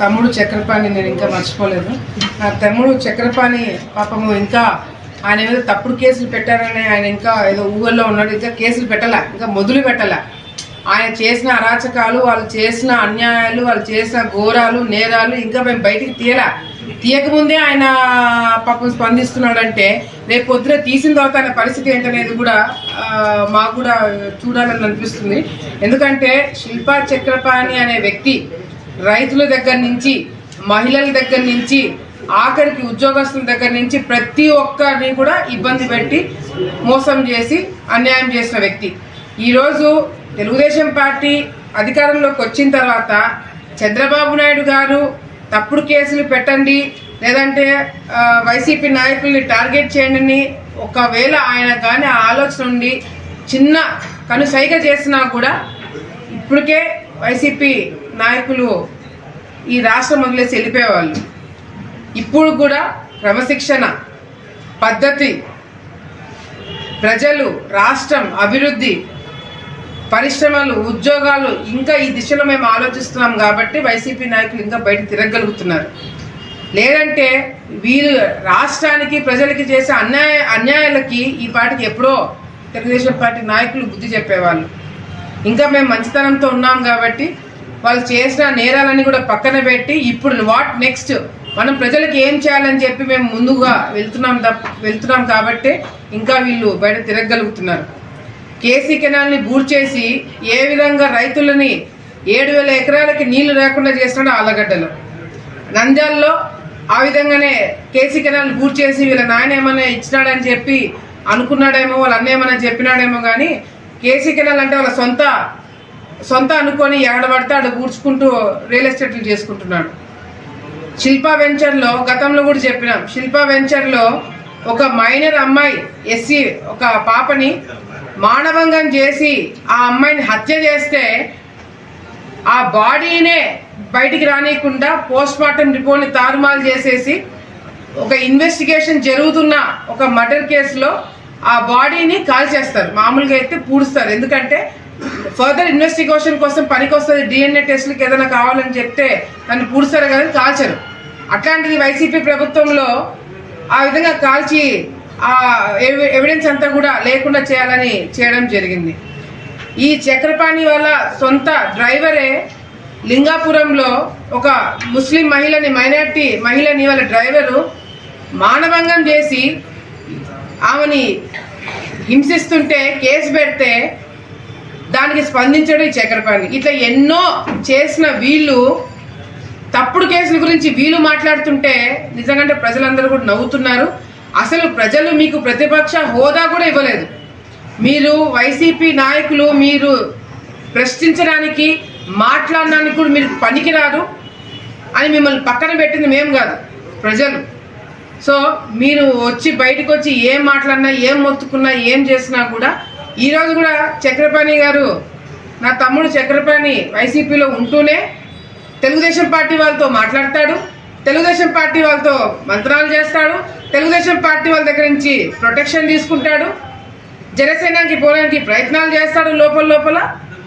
తమ్ముడు చక్రపాణి నేను ఇంకా మర్చిపోలేదు. నా తమ్ముడు చక్రపాణి పాపము ఇంకా ఆయన మీద తప్పుడు కేసులు పెట్టారని ఆయన ఇంకా ఏదో ఊళ్ళో ఉన్నాడు. ఇంకా కేసులు పెట్టాల? ఇంకా మొదలు పెట్టాల? ఆయన చేసిన అరాచకాలు వాళ్ళు చేసిన అన్యాయాలు వాళ్ళు చేసిన ఘోరాలు నేరాలు ఇంకా మేము బయటికి తీయలా? తీయకముందే ఆయన పాపం స్పందిస్తున్నాడంటే రేపు పొద్దున తీసిన తర్వాత ఆయన పరిస్థితి ఏంటనేది కూడా మాకు కూడా చూడాలని అనిపిస్తుంది. ఎందుకంటే శిల్పా చక్రపాణి అనే వ్యక్తి రైతుల దగ్గర నుంచి మహిళల దగ్గర నుంచి ఆఖరికి ఉద్యోగస్తుల దగ్గర నుంచి ప్రతి ఒక్కరిని కూడా ఇబ్బంది పెట్టి మోసం చేసి అన్యాయం చేసిన వ్యక్తి. ఈరోజు తెలుగుదేశం పార్టీ అధికారంలోకి వచ్చిన తర్వాత చంద్రబాబు నాయుడు గారు తప్పుడు కేసులు పెట్టండి లేదంటే వైసీపీ నాయకుల్ని టార్గెట్ చేయండి ఒకవేళ ఆయన కానీ ఆలోచన ఉండి చిన్న కనుసైగ చేసినా కూడా ఇప్పటికే వైసీపీ నాయకులు ఈ రాష్ట్రం వదిలేసి వెళ్ళిపోయేవాళ్ళు ఇప్పుడు కూడా క్రమశిక్షణ పద్ధతి ప్రజలు రాష్ట్రం అభివృద్ధి పరిశ్రమలు ఉద్యోగాలు ఇంకా ఈ దిశలో మేము ఆలోచిస్తున్నాం కాబట్టి వైసీపీ నాయకులు ఇంకా బయట తిరగలుగుతున్నారు లేదంటే వీరు రాష్ట్రానికి ప్రజలకి చేసే అన్యాయ అన్యాయాలకి ఈ పాటికి ఎప్పుడో తెలుగుదేశం పార్టీ నాయకులు బుద్ధి చెప్పేవాళ్ళు. ఇంకా మేము మంచితనంతో ఉన్నాం కాబట్టి వాళ్ళు చేసిన నేరాలన్నీ కూడా పక్కన పెట్టి ఇప్పుడు వాట్ నెక్స్ట్? మనం ప్రజలకు ఏం చేయాలని చెప్పి మేము ముందుగా వెళ్తున్నాం తప్ప వెళ్తున్నాం కాబట్టి ఇంకా వీళ్ళు బయట తిరగలుగుతున్నారు కేసీ కెనాల్ని బూర్ చేసి ఏ విధంగా రైతులని ఏడు వేల ఎకరాలకి నీళ్ళు లేకుండా చేస్తున్నాడు ఆలగడ్డలో నంద్యాలలో ఆ విధంగానే కేసీ కెనాల్ బూర్ చేసి వీళ్ళ నాయన ఏమైనా ఇచ్చినాడని చెప్పి అనుకున్నాడేమో వాళ్ళ అన్న ఏమైనా చెప్పినాడేమో కానీ కేసీ కెనాల్ అంటే వాళ్ళ సొంత సొంత అనుకొని ఎగడబడితే అక్కడ కూర్చుకుంటూ రియల్ ఎస్టేట్లు చేసుకుంటున్నాడు. శిల్పా వెంచర్లో గతంలో కూడా చెప్పినాం. శిల్పా వెంచర్లో ఒక మైనర్ అమ్మాయి ఎస్సీ ఒక పాపని మానభంగం చేసి ఆ అమ్మాయిని హత్య చేస్తే ఆ బాడీనే బయటికి రానియకుండా పోస్ట్ మార్టం రిపోర్ట్ని తారుమారు చేసేసి ఒక ఇన్వెస్టిగేషన్ జరుగుతున్న ఒక మర్డర్ కేసులో ఆ బాడీని కాల్ చేస్తారు మామూలుగా అయితే పూడుస్తారు. ఎందుకంటే ఫర్దర్ ఇన్వెస్టిగేషన్ కోసం పనికి వస్తుంది డిఎన్ఏ టెస్టులకు ఏదైనా కావాలని చెప్తే దాన్ని పూడుస్తారు కదా కాల్చరు. అట్లాంటిది వైసీపీ ప్రభుత్వంలో ఆ విధంగా కాల్చి ఆ ఎవిడెన్స్ అంతా కూడా లేకుండా చేయాలని చేయడం జరిగింది. ఈ చక్రపాణి వాళ్ళ సొంత డ్రైవరే లింగాపురంలో ఒక ముస్లిం మహిళని మైనార్టీ మహిళని వాళ్ళ డ్రైవరు మానభంగం చేసి ఆమెని హింసిస్తుంటే కేసు పెడితే దానికి స్పందించడం ఈ చక్రపాణి ఇట్లా ఎన్నో చేసిన వీళ్ళు తప్పుడు కేసుల గురించి వీళ్ళు మాట్లాడుతుంటే నిజంగా ప్రజలందరూ కూడా నవ్వుతున్నారు. అసలు ప్రజలు మీకు ప్రతిపక్ష హోదా కూడా ఇవ్వలేదు. మీరు వైసీపీ నాయకులు మీరు ప్రశ్నించడానికి మాట్లాడడానికి కూడా మీరు పనికిరారు అని మిమ్మల్ని పక్కన పెట్టింది మేము కాదు ప్రజలు. సో మీరు వచ్చి బయటకు వచ్చి ఏం మాట్లాడినా ఏం మొత్తుకున్నా ఏం చేసినా కూడా ఈరోజు కూడా చక్రపాణి గారు నా తమ్ముడు చక్రపాణి వైసీపీలో ఉంటూనే తెలుగుదేశం పార్టీ వాళ్ళతో మాట్లాడతాడు తెలుగుదేశం పార్టీ వాళ్ళతో మంత్రాలు చేస్తాడు తెలుగుదేశం పార్టీ వాళ్ళ దగ్గర నుంచి ప్రొటెక్షన్ తీసుకుంటాడు జనసేనకి పోవడానికి ప్రయత్నాలు చేస్తాడు లోపల లోపల.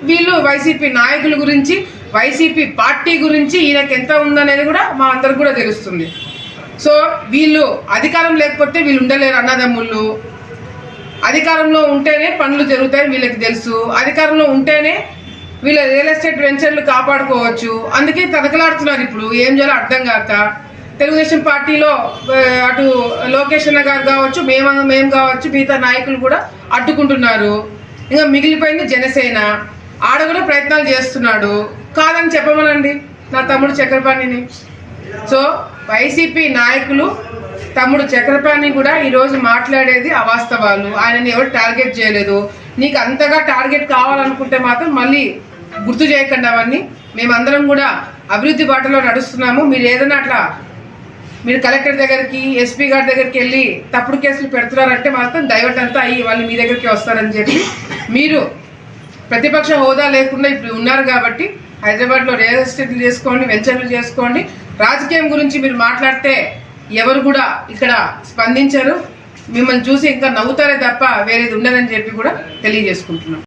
వీళ్ళు వైసీపీ నాయకుల గురించి వైసీపీ పార్టీ గురించి ఈయనకి ఎంత ఉందనేది కూడా మా అందరికి కూడా తెలుస్తుంది. సో వీళ్ళు అధికారం లేకపోతే వీళ్ళు ఉండలేరు అన్నదమ్ముళ్ళు అధికారంలో ఉంటేనే పనులు జరుగుతాయి వీళ్ళకి తెలుసు. అధికారంలో ఉంటేనే వీళ్ళ రియల్ ఎస్టేట్ వెంచర్లు కాపాడుకోవచ్చు. అందుకే తదకలాడుతున్నారు ఇప్పుడు. ఏం చేయాలో అర్థం కాక. తెలుగుదేశం పార్టీలో అటు లోకేష్ అన్న గారు కావచ్చు మేము మేము కావచ్చు మిగతా నాయకులు కూడా అడ్డుకుంటున్నారు. ఇంకా మిగిలిపోయింది జనసేన. ఆడ కూడా ప్రయత్నాలు చేస్తున్నాడు. కాదని చెప్పమనండి. నా తమ్ముడు చక్రపాణిని. సో వైసీపీ నాయకులు తమ్ముడు చక్రపాణి కూడా ఈరోజు మాట్లాడేది అవాస్తవాలు. ఆయనని ఎవరు టార్గెట్ చేయలేదు. నీకు అంతగా టార్గెట్ కావాలనుకుంటే మాత్రం మళ్ళీ గుర్తు చేయకండి అవన్నీ. మేమందరం కూడా అభివృద్ధి బాటలో నడుస్తున్నాము. మీరు ఏదైనా అట్లా మీరు కలెక్టర్ దగ్గరికి ఎస్పీ గారి దగ్గరికి వెళ్ళి తప్పుడు కేసులు పెడుతున్నారంటే మాత్రం డైవర్ట్ అంతా అయ్యి వాళ్ళు మీ దగ్గరికి వస్తారని చెప్పి మీరు ప్రతిపక్ష హోదా లేకుండా ఇప్పుడు ఉన్నారు కాబట్టి హైదరాబాద్లో రియల్ ఎస్టేట్లు చేసుకోండి వెంచర్లు చేసుకోండి. రాజకీయం గురించి మీరు మాట్లాడితే ఎవరు కూడా ఇక్కడ స్పందించరు. మిమ్మల్ని చూసి ఇంకా నవ్వుతారే తప్ప వేరేది ఉండదని చెప్పి కూడా తెలియజేసుకుంటున్నాం.